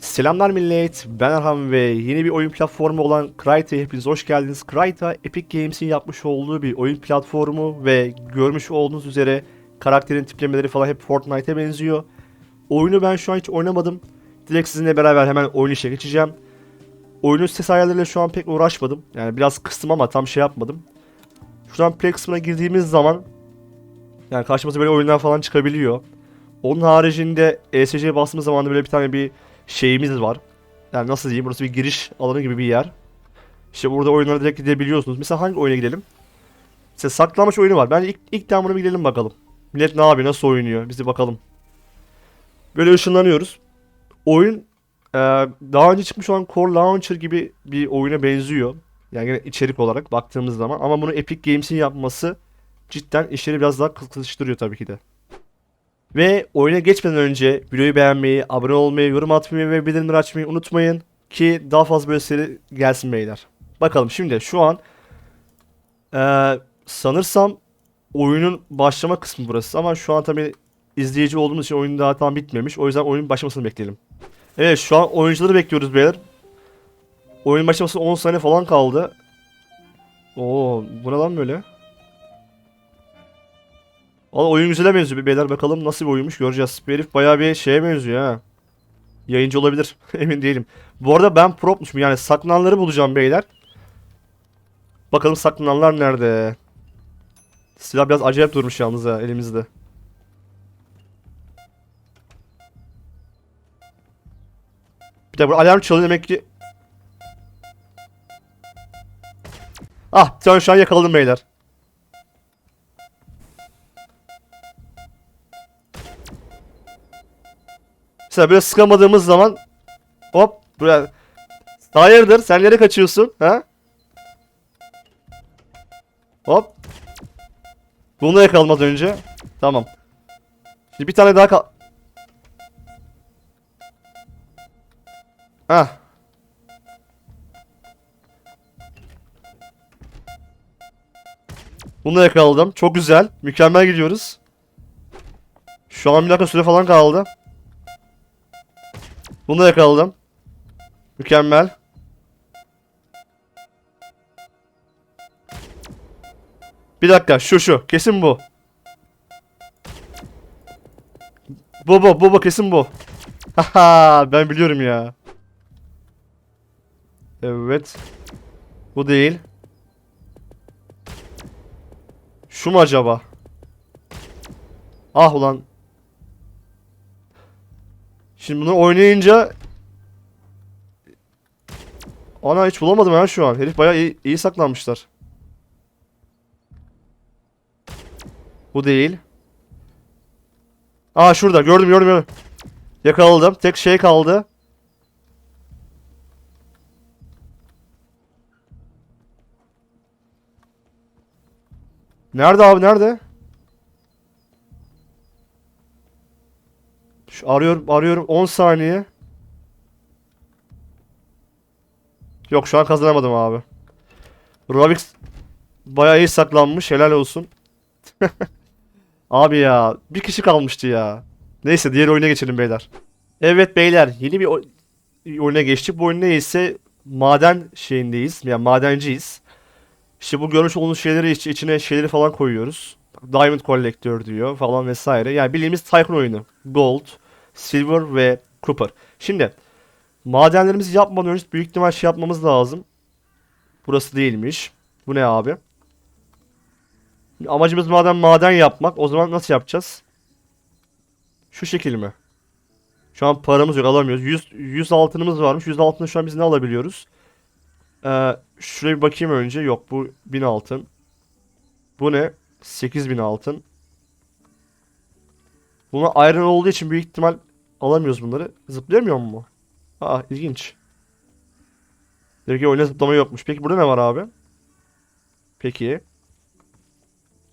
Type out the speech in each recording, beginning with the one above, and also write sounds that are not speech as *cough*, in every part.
Selamlar millet, ben Erhan ve yeni bir oyun platformu olan Crytek'e hepiniz hoş geldiniz. Crytek, Epic Games'in yapmış olduğu bir oyun platformu ve görmüş olduğunuz üzere karakterin tiplemeleri falan hep Fortnite'e benziyor. Oyunu ben şu an hiç oynamadım. Direkt sizinle beraber hemen oyun işe geçeceğim. Oyunun ses ayarlarıyla şu an pek uğraşmadım. Yani biraz kıstım ama tam şey yapmadım. Şuradan play kısmına girdiğimiz zaman yani karşımıza böyle oyunlar falan çıkabiliyor. Onun haricinde ESC'ye bastığımız zaman da böyle bir tane bir şeyimiz var. Yani nasıl diyeyim burası bir giriş alanı gibi bir yer. İşte burada oyunlara direkt gidebiliyorsunuz. Mesela hangi oyuna gidelim? Mesela saklanmaç oyunu var. Bence ilk, ilk damına bir gidelim bakalım. Millet ne yapıyor, nasıl oynuyor? Biz de bakalım. Böyle ışınlanıyoruz. Oyun e, daha önce çıkmış olan Core Launcher gibi bir oyuna benziyor. Yani yine içerik olarak baktığımız zaman. Ama bunu Epic Games'in yapması cidden işleri biraz daha kızıştırıyor tabii ki de. Ve oyuna geçmeden önce videoyu beğenmeyi, abone olmayı, yorum atmayı ve bildirimleri açmayı unutmayın ki daha fazla böyle seri gelsin beyler. Bakalım şimdi şu an eee, sanırsam oyunun başlama kısmı burası ama şu an tabi izleyici olduğumuz için oyun daha tam bitmemiş. O yüzden oyunun başlamasını bekleyelim. Evet şu an oyuncuları bekliyoruz beyler. Oyun başlaması 10 saniye falan kaldı. Oo bu ne lan böyle? Valla oyun güzele benziyor. Beyler bakalım nasıl bir oyunmuş göreceğiz. Bu herif bayağı bir şeye benziyor ha. Yayıncı olabilir. *laughs* Emin değilim. Bu arada ben propmuşum. Yani saklananları bulacağım beyler. Bakalım saklananlar nerede? Silah biraz acayip durmuş yalnız ha elimizde. Bir de bu alarm çalıyor demek ki. Ah sen şu an yakaladım beyler. Mesela böyle sıkamadığımız zaman hop buraya Hayırdır sen nereye kaçıyorsun ha? Hop. Bunu da yakalamadan önce. Tamam. Şimdi bir tane daha kal... Hah. Bunu yakaladım. Çok güzel. Mükemmel gidiyoruz. Şu an bir dakika süre falan kaldı. Bunu da yakaladım. Mükemmel. Bir dakika şu şu kesin bu. Bu bu bu bu kesin bu. *laughs* Haha ben biliyorum ya. Evet. Bu değil. Şu mu acaba? Ah ulan. Şimdi bunu oynayınca Ana hiç bulamadım ha şu an. Herif bayağı iyi, iyi saklanmışlar. Bu değil. Aa şurada gördüm gördüm gördüm. Yakaladım. Tek şey kaldı. Nerede abi nerede? Şu arıyorum arıyorum 10 saniye. Yok şu an kazanamadım abi. Ravix bayağı iyi saklanmış. Helal olsun. *laughs* abi ya bir kişi kalmıştı ya. Neyse diğer oyuna geçelim beyler. Evet beyler yeni bir oy- oyuna geçtik. Bu oyun neyse maden şeyindeyiz. Yani madenciyiz. İşte bu görmüş olduğunuz şeyleri iç- içine şeyleri falan koyuyoruz. Diamond Collector diyor falan vesaire. Yani bildiğimiz Tycoon oyunu. Gold, Silver ve Copper. Şimdi Madenlerimizi yapmadan önce büyük ihtimal şey yapmamız lazım. Burası değilmiş. Bu ne abi? Amacımız maden maden yapmak. O zaman nasıl yapacağız? Şu şekil mi? Şu an paramız yok alamıyoruz. 100, 100 altınımız varmış. 100 altını şu an biz ne alabiliyoruz? Ee, şuraya bir bakayım önce. Yok bu 1000 altın. Bu ne? 8000 altın. Buna iron olduğu için büyük ihtimal alamıyoruz bunları. Zıplayamıyor mu? Aa ilginç. Demek ki oyuna zıplama yokmuş. Peki burada ne var abi? Peki.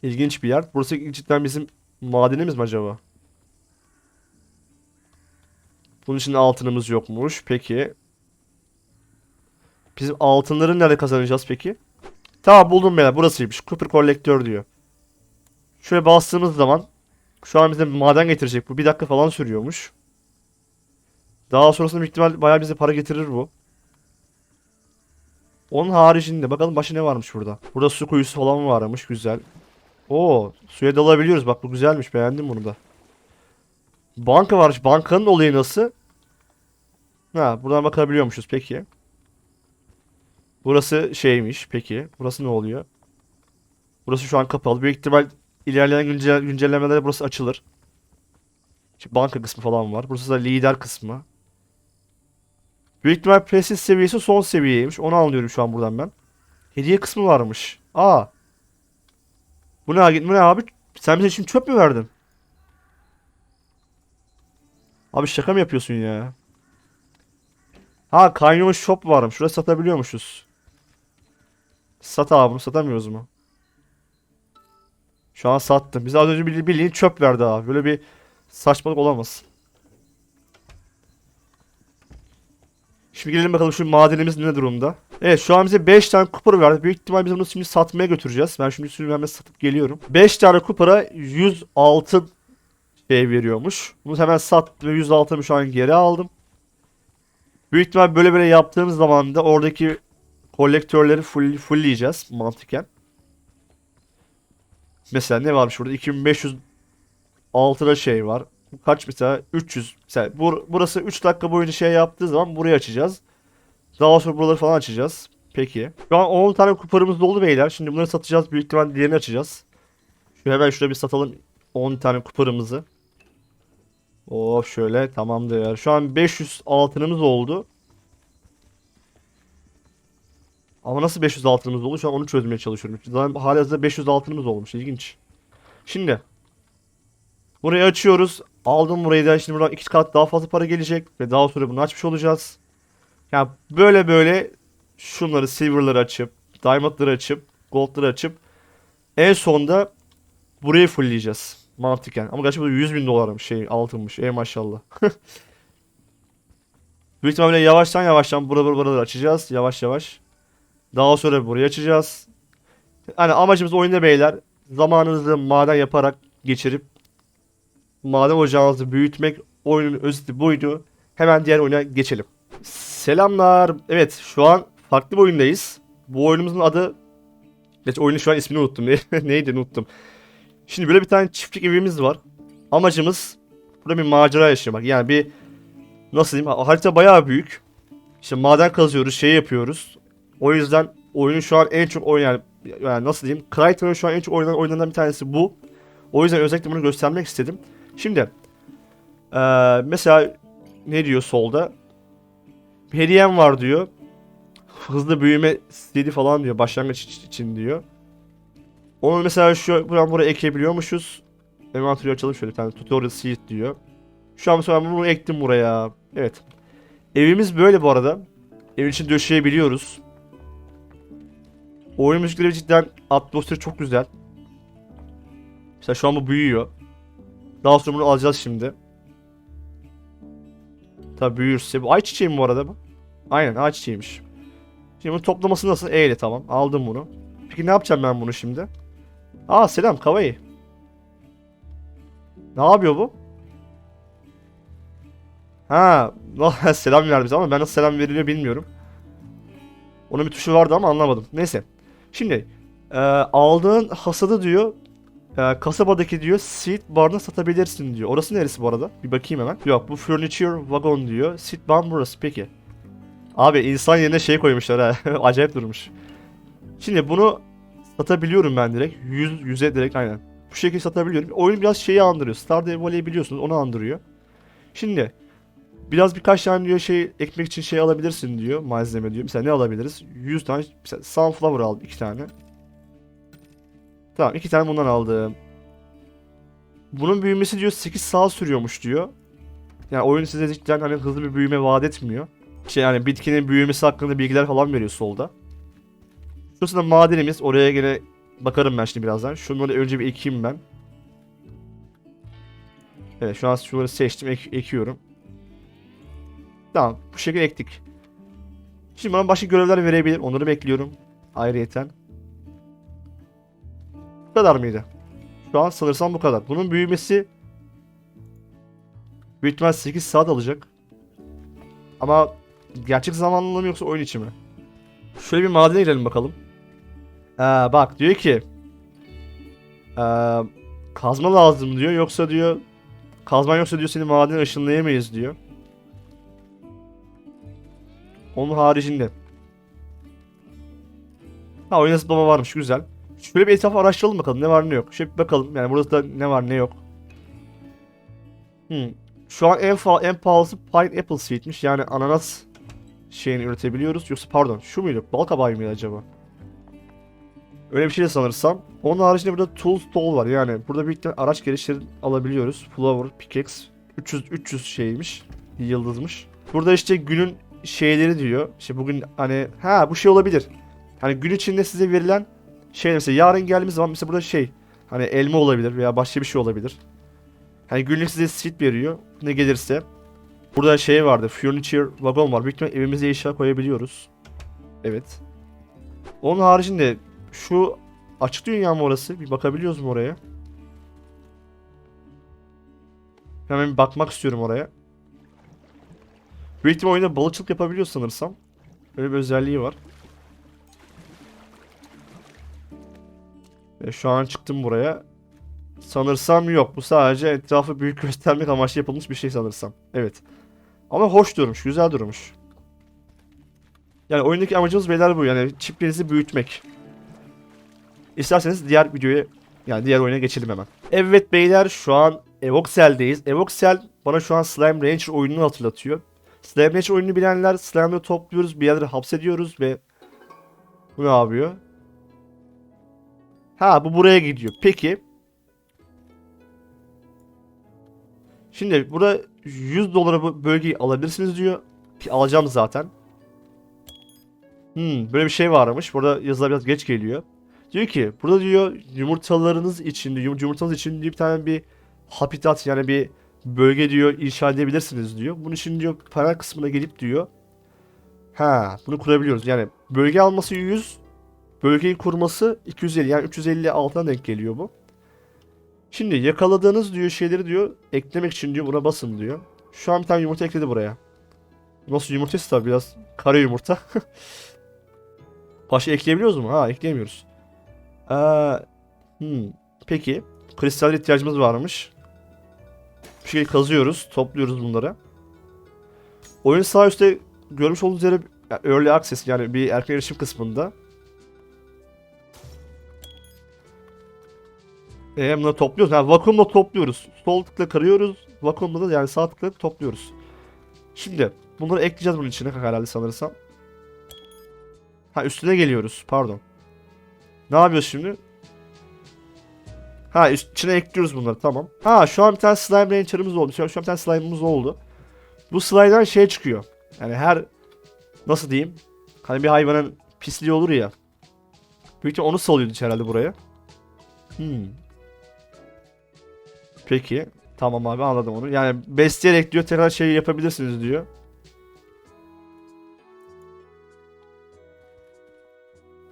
İlginç bir yer. Burası cidden bizim madenimiz mi acaba? Bunun için altınımız yokmuş. Peki. Bizim altınları nerede kazanacağız peki? Tamam buldum beyler. Burasıymış. Cooper Collector diyor. Şöyle bastığımız zaman şu an bize maden getirecek. Bu bir dakika falan sürüyormuş. Daha sonrasında büyük ihtimal bayağı bize para getirir bu. Onun haricinde bakalım başka ne varmış burada. Burada su kuyusu falan varmış güzel. Oo suya dalabiliyoruz bak bu güzelmiş beğendim bunu da. Banka varmış. Bankanın olayı nasıl? Ha buradan bakabiliyormuşuz peki. Burası şeymiş peki. Burası ne oluyor? Burası şu an kapalı. Büyük ihtimal ilerleyen güncel güncellemelerde burası açılır. İşte banka kısmı falan var. Burası da lider kısmı. Büyük ihtimal prestij seviyesi son seviyeymiş. Onu anlıyorum şu an buradan ben. Hediye kısmı varmış. Aa. Bu ne, bu ne abi? Sen bize şimdi çöp mü verdin? Abi şaka mı yapıyorsun ya? Ha Canyon Shop varmış. Şurada satabiliyormuşuz. Sat abi satamıyoruz mu? Şu an sattım. Bize az önce bildiğin bildiğin çöp verdi abi. Böyle bir saçmalık olamaz. Şimdi gelelim bakalım şu madenimiz ne durumda. Evet şu an bize 5 tane kupara verdi. Büyük ihtimal biz bunu şimdi satmaya götüreceğiz. Ben şimdi sürümlenme satıp geliyorum. 5 tane kupara 100 altın şey veriyormuş. Bunu hemen sattım ve 100 altını şu an geri aldım. Büyük ihtimal böyle böyle yaptığımız zaman da oradaki kolektörleri full, fullleyeceğiz mantıken. Mesela ne varmış burada? 2500 altıda şey var. Kaç mesela? 300. Mesela bur burası 3 dakika boyunca şey yaptığı zaman burayı açacağız. Daha sonra buraları falan açacağız. Peki. Şu an 10 tane kuparımız doldu beyler. Şimdi bunları satacağız. Büyük ihtimal diğerini açacağız. Şu hemen şurada bir satalım 10 tane kuparımızı. Oh şöyle tamamdır. Şu an 500 altınımız oldu. Ama nasıl 500 altınımız oldu? Şu an onu çözmeye çalışıyorum. Zaten halihazırda 500 altınımız olmuş. İlginç. Şimdi burayı açıyoruz. Aldım burayı da şimdi buradan iki kat daha fazla para gelecek ve daha sonra bunu açmış olacağız. Yani böyle böyle şunları silver'ları açıp, diamond'ları açıp, gold'ları açıp en sonda burayı fullleyeceğiz. Mantıken. Ama gerçi bu 100 bin dolarmış şey altınmış. Ey maşallah. *laughs* Büyük ihtimalle yavaştan yavaştan buraları buraları açacağız. Yavaş yavaş. Daha sonra burayı açacağız. Yani amacımız oyunda beyler zamanınızı maden yaparak geçirip maden ocağınızı büyütmek oyunun özeti buydu. Hemen diğer oyuna geçelim. Selamlar. Evet şu an farklı bir oyundayız. Bu oyunumuzun adı Geç oyunun şu an ismini unuttum. *laughs* Neydi unuttum. Şimdi böyle bir tane çiftlik evimiz var. Amacımız burada bir macera yaşamak. Yani bir nasıl diyeyim harita bayağı büyük. İşte maden kazıyoruz, şey yapıyoruz. O yüzden oyunun şu an en çok oynayan yani nasıl diyeyim? Crichton'un şu an en çok oynanan oyunlarından bir tanesi bu. O yüzden özellikle bunu göstermek istedim. Şimdi eee, mesela ne diyor solda? Bir hediyem var diyor. Hızlı büyüme stili falan diyor. Başlangıç için diyor. Onu mesela şu buradan buraya ekebiliyormuşuz. Envanter'i açalım şöyle bir tane tutorial seed diyor. Şu an mesela bunu ektim buraya. Evet. Evimiz böyle bu arada. Evin için döşeyebiliyoruz. Oyun müzikleri cidden atmosferi çok güzel. Mesela şu an bu büyüyor. Daha sonra bunu alacağız şimdi. Tabi büyürse. Bu ayçiçeği mi bu arada bu? Aynen ayçiçeğiymiş. Şimdi bunun toplaması nasıl? E tamam. Aldım bunu. Peki ne yapacağım ben bunu şimdi? Aa selam Kavai. Ne yapıyor bu? Ha, *laughs* selam verdi bize ama ben nasıl selam veriliyor bilmiyorum. Onun bir tuşu vardı ama anlamadım. Neyse. Şimdi e, aldığın hasadı diyor e, kasabadaki diyor seed barına satabilirsin diyor. Orası neresi bu arada? Bir bakayım hemen. Yok bu furniture wagon diyor. Seed barn burası peki. Abi insan yerine şey koymuşlar ha. *laughs* Acayip durmuş. Şimdi bunu satabiliyorum ben direkt. 100 100'e direkt aynen. Bu şekilde satabiliyorum. Oyun biraz şeyi andırıyor. Stardew Valley'i biliyorsunuz onu andırıyor. Şimdi biraz birkaç tane diyor şey ekmek için şey alabilirsin diyor malzeme diyor. Mesela ne alabiliriz? 100 tane mesela sunflower al iki tane. Tamam iki tane bundan aldım. Bunun büyümesi diyor 8 saat sürüyormuş diyor. Yani oyun size cidden hani hızlı bir büyüme vaat etmiyor. Şey yani bitkinin büyümesi hakkında bilgiler falan veriyor solda. Şurası da madenimiz. Oraya gene bakarım ben şimdi birazdan. Şunları önce bir ekeyim ben. Evet şu an şunları seçtim ek- ekiyorum. Tamam bu şekilde ektik. Şimdi bana başka görevler verebilir. Onları bekliyorum. Ayrıyeten. Bu kadar mıydı? Şu an sanırsam bu kadar. Bunun büyümesi büyük ihtimal 8 saat alacak. Ama gerçek zamanlı mı yoksa oyun içi mi? Şöyle bir madene girelim bakalım. Ee, bak diyor ki ee, kazma lazım diyor yoksa diyor kazman yoksa diyor seni madene ışınlayamayız diyor. Onun haricinde. Ha oyuna zıplama varmış güzel. Şöyle bir etrafı araştıralım bakalım ne var ne yok. Şöyle bir bakalım yani burada da ne var ne yok. Hmm. Şu an en, en pahalısı Pineapple Seed'miş yani ananas şeyini üretebiliyoruz. Yoksa pardon şu muydu? Bal kabağı mıydı acaba? Öyle bir şey de sanırsam. Onun haricinde burada Tool Stall var yani burada ihtimalle araç gelişleri alabiliyoruz. Flower, Pickaxe 300 300 şeymiş. Yıldızmış. Burada işte günün şeyleri diyor. İşte bugün hani ha bu şey olabilir. Hani gün içinde size verilen şey mesela yarın geldiğimiz zaman mesela burada şey hani elma olabilir veya başka bir şey olabilir. Hani günlük size seed veriyor ne gelirse. Burada şey vardı furniture wagon var. Büyük evimize eşya koyabiliyoruz. Evet. Onun haricinde şu açık dünya mı orası? Bir bakabiliyoruz mu oraya? Hemen bir bakmak istiyorum oraya. Büyük ihtimalle oyunda balıkçılık yapabiliyor sanırsam. Öyle bir özelliği var. Ve şu an çıktım buraya. Sanırsam yok. Bu sadece etrafı büyük *laughs* göstermek amaçlı yapılmış bir şey sanırsam. Evet. Ama hoş durmuş, güzel durmuş. Yani oyundaki amacımız beyler bu. Yani çiftlerinizi büyütmek. İsterseniz diğer videoya yani diğer oyuna geçelim hemen. Evet beyler şu an Evoxel'deyiz. Evoxel bana şu an Slime Rancher oyununu hatırlatıyor. Rancher oyununu bilenler slime'ları topluyoruz, bir yerlere hapsediyoruz ve bu ne yapıyor? Ha bu buraya gidiyor. Peki. Şimdi burada 100 dolara bu bölgeyi alabilirsiniz diyor. Ki alacağım zaten. Hmm, böyle bir şey varmış. Burada yazılar biraz geç geliyor. Diyor ki burada diyor yumurtalarınız için yumurtanız için diyor, bir tane bir habitat yani bir bölge diyor inşa edebilirsiniz diyor. Bunun için diyor para kısmına gelip diyor. Ha, bunu kurabiliyoruz. Yani bölge alması 100, bölgeyi kurması 250 yani 350 altına denk geliyor bu. Şimdi yakaladığınız diyor şeyleri diyor eklemek için diyor buna basın diyor. Şu an bir tane yumurta ekledi buraya. Nasıl yumurtası tabi biraz kare yumurta. *laughs* Başka ekleyebiliyoruz mu? Ha ekleyemiyoruz. Ee, hmm, peki. Kristaller ihtiyacımız varmış. Bir şey kazıyoruz. Topluyoruz bunları. Oyun sağ üstte görmüş olduğunuz üzere yani Early Access yani bir erken erişim kısmında. Bunları topluyoruz. Yani vakumla topluyoruz. Sol tıkla kırıyoruz. Vakumla da yani sağ tıkla topluyoruz. Şimdi bunları ekleyeceğiz bunun içine herhalde sanırsam. Ha üstüne geliyoruz. Pardon. Ne yapıyoruz şimdi? Ha içine ekliyoruz bunları tamam. Ha şu an bir tane slime rancher'ımız oldu. Şu an, bir tane slime'ımız oldu. Bu slime'dan şey çıkıyor. Yani her nasıl diyeyim? Hani bir hayvanın pisliği olur ya. Büyük onu salıyordu herhalde buraya. Hmm. Peki. Tamam abi anladım onu. Yani besleyerek diyor tekrar şey yapabilirsiniz diyor.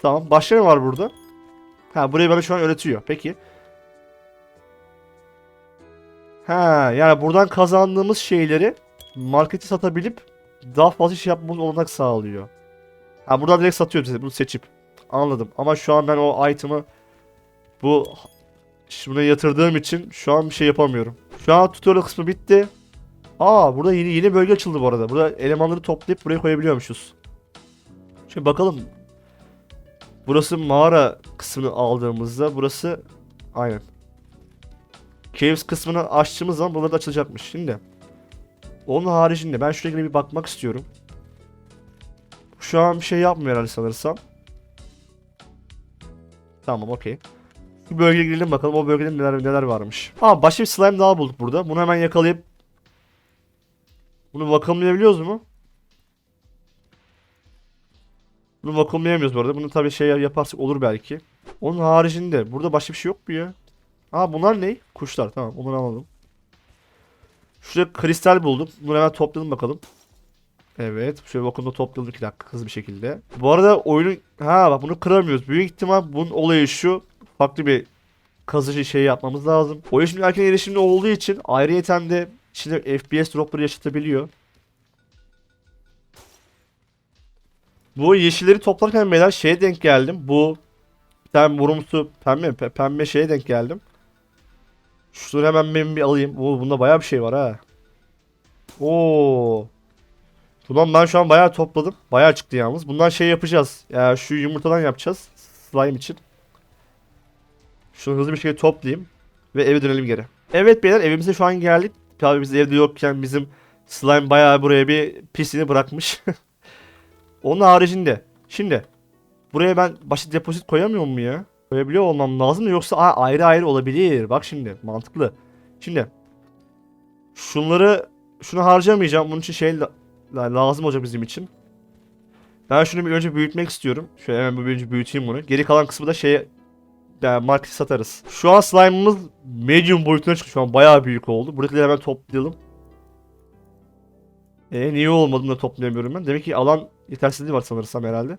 Tamam. Başka ne var burada? Ha burayı bana şu an öğretiyor. Peki. Ha yani buradan kazandığımız şeyleri markete satabilip daha fazla şey yapmamız olanak sağlıyor. Ha buradan direkt satıyorum size bunu seçip. Anladım. Ama şu an ben o item'ı bu şuna yatırdığım için şu an bir şey yapamıyorum. Şu an tutorial kısmı bitti. Aa burada yeni yeni bölge açıldı bu arada. Burada elemanları toplayıp buraya koyabiliyormuşuz. Şimdi bakalım. Burası mağara kısmını aldığımızda burası aynen. Caves kısmını açtığımız zaman buralar da açılacakmış. Şimdi onun haricinde ben şuraya bir bakmak istiyorum. Şu an bir şey yapmıyor herhalde sanırsam. Tamam okey. Bir bölgeye girelim bakalım o bölgede neler neler varmış. Ha başka bir slime daha bulduk burada. Bunu hemen yakalayıp bunu vakumlayabiliyoruz mu? Bunu vakumlayamıyoruz bu arada. Bunu tabii şey yaparsak olur belki. Onun haricinde burada başka bir şey yok mu ya? Aa bunlar ne? Kuşlar tamam onları alalım. Şurada kristal buldum. Bunu hemen toplayalım bakalım. Evet. Şöyle vakumda toplayalım 2 dakika hızlı bir şekilde. Bu arada oyunun... Ha bak bunu kıramıyoruz. Büyük ihtimal bunun olayı şu. Farklı bir kazıcı şey yapmamız lazım. Oyun şimdi erken erişimli olduğu için ayrıyeten de içinde FPS dropları yaşatabiliyor. Bu yeşilleri toplarken beyler şeye denk geldim. Bu bir tane morumsu pembe pe- pembe şeye denk geldim. Şunu hemen ben bir alayım. Oo, bunda bayağı bir şey var ha. Oo. Ulan ben şu an bayağı topladım. Bayağı çıktı yalnız. Bundan şey yapacağız. Ya şu yumurtadan yapacağız. Slime için. Şunu hızlı bir şekilde toplayayım. Ve eve dönelim geri. Evet beyler evimize şu an geldik. Tabii biz evde yokken bizim slime bayağı buraya bir pisliğini bırakmış. *laughs* Onun haricinde. Şimdi. Buraya ben basit depozit koyamıyor mu ya? Koyabiliyor olmam lazım yoksa ayrı ayrı olabilir. Bak şimdi mantıklı. Şimdi. Şunları şunu harcamayacağım. Bunun için şey la- la- lazım olacak bizim için. Ben şunu bir önce büyütmek istiyorum. Şöyle hemen bir önce büyüteyim bunu. Geri kalan kısmı da şeye yani markete satarız. Şu an slime'ımız medium boyutuna çıktı. Şu an bayağı büyük oldu. Buradakileri hemen toplayalım. E niye olmadı da toplayamıyorum ben? Demek ki alan yetersizliği var sanırsam herhalde.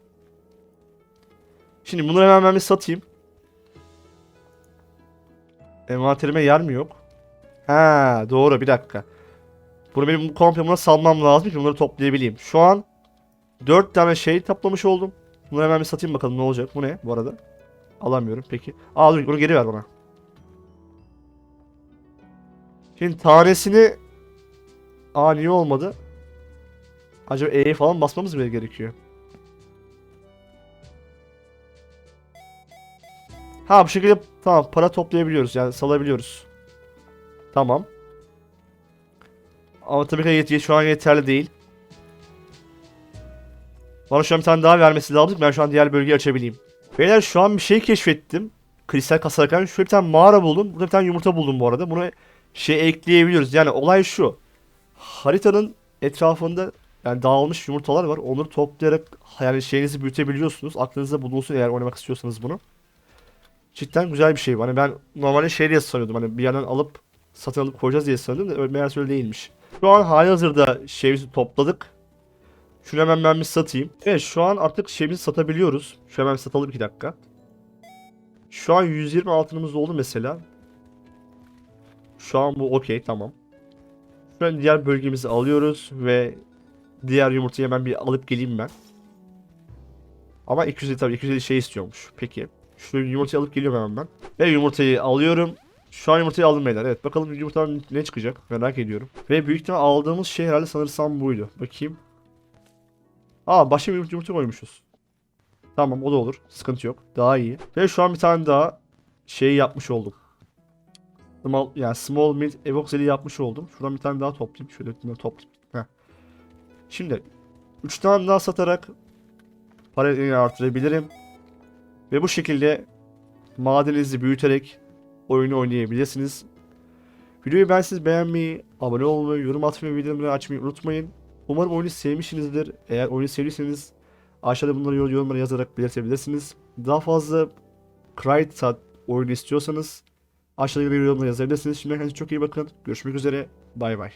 Şimdi bunları hemen ben bir satayım. Envanterime yer mi yok? Ha doğru bir dakika. Bunu benim komple buna salmam lazım ki bunları toplayabileyim. Şu an 4 tane şey toplamış oldum. Bunları hemen bir satayım bakalım ne olacak. Bu ne bu arada? Alamıyorum peki. Aa dur bunu geri ver bana. Şimdi tanesini... Aa niye olmadı? Acaba E'ye falan basmamız mı gerekiyor? Ha bu şekilde tamam para toplayabiliyoruz yani salabiliyoruz. Tamam. Ama tabii ki yet- şu an yeterli değil. Bana şu an bir tane daha vermesi lazım. Ben şu an diğer bölgeyi açabileyim. Beyler şu an bir şey keşfettim. Kristal kasarken şöyle bir tane mağara buldum. Burada bir tane yumurta buldum bu arada. Bunu şey ekleyebiliyoruz. Yani olay şu. Haritanın etrafında yani dağılmış yumurtalar var. Onları toplayarak yani şeyinizi büyütebiliyorsunuz. Aklınızda bulunsun eğer oynamak istiyorsanız bunu. Cidden güzel bir şey. Hani ben normalde şey diye sanıyordum. Hani bir yerden alıp satın alıp koyacağız diye sanıyordum da öyle meğerse öyle değilmiş. Şu an hali hazırda şeyimizi topladık. Şunu hemen ben bir satayım. Evet şu an artık şeyimizi satabiliyoruz. Şu hemen satalım 2 dakika. Şu an 120 altınımız oldu mesela. Şu an bu okey tamam. Şu an diğer bölgemizi alıyoruz ve diğer yumurtayı hemen bir alıp geleyim ben. Ama 250 tabii 250 şey istiyormuş. Peki. Şu yumurtayı alıp geliyorum hemen ben. Ve yumurtayı alıyorum. Şu an yumurtayı aldım beyler. Evet bakalım yumurtadan ne çıkacak merak ediyorum. Ve büyük ihtimal aldığımız şey herhalde sanırsam buydu. Bakayım. Aa başka bir yumurta, koymuşuz. Tamam o da olur. Sıkıntı yok. Daha iyi. Ve şu an bir tane daha şey yapmış oldum. Small, yani small mid evoxel'i yapmış oldum. Şuradan bir tane daha toplayayım. Şöyle bir toplayayım. Heh. Şimdi 3 tane daha satarak parayı artırabilirim. Ve bu şekilde madeninizi büyüterek oyunu oynayabilirsiniz. Videoyu ben siz beğenmeyi, abone olmayı, yorum atmayı, bildirimleri açmayı unutmayın. Umarım oyunu sevmişsinizdir. Eğer oyunu sevdiyseniz aşağıda bunları yor- yorumlara yazarak belirtebilirsiniz. Daha fazla Crytek oyunu istiyorsanız aşağıdaki yorumlara yazabilirsiniz. Şimdiden kendinize çok iyi bakın. Görüşmek üzere. Bay bay.